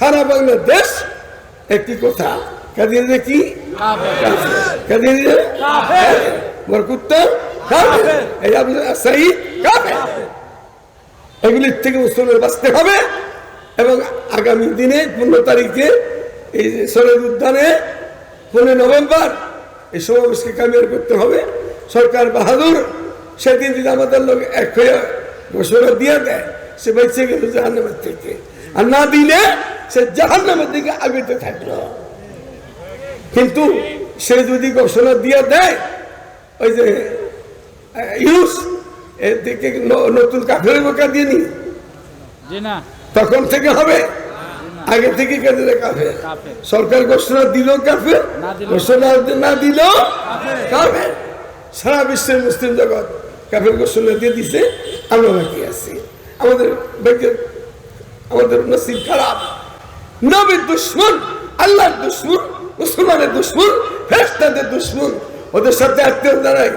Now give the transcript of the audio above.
সারা বাংলাদেশ একটি কথা। কাদিয়ানিরা কি? এগুলির থেকে মুসলমান বাঁচতে হবে এবং আগামী দিনে পনেরো তারিখে এই যে উদ্যানে পনেরো নভেম্বর এই সমাবেশকে কামিয়ার করতে হবে। সরকার বাহাদুর সেদিন যদি আমাদের লোক এক হয়ে ঘোষণা দিয়ে দেয়, সে বেঁচে গেল জাহান্নামের থেকে। আর না দিলে সে জাহান্নামের দিকে আগেতে থাকল। কিন্তু সে যদি ঘোষণা দিয়ে দেয় ওই যে ইউস এর থেকে নতুন কাফের বোকা দিয়ে নি। তখন থেকে হবে? আগে থেকে কেন্দ্রে কাফে। সরকার ঘোষণা দিল কাফে ঘোষণা না দিল? কাফে সারা বিশ্বের মুসলিম জগৎ কাফের ঘোষণা দিয়ে দিছে আমরা বাকি আছি। আমাদের আমাদের নসিব খারাপ। নবীর দুশ্মন আল্লাহর দুশ্মন মুসলমানের দুশ্মন ফেরস্তাদের দুশ্মন। ওদের সাথে আত্মীয় দাঁড়ায়।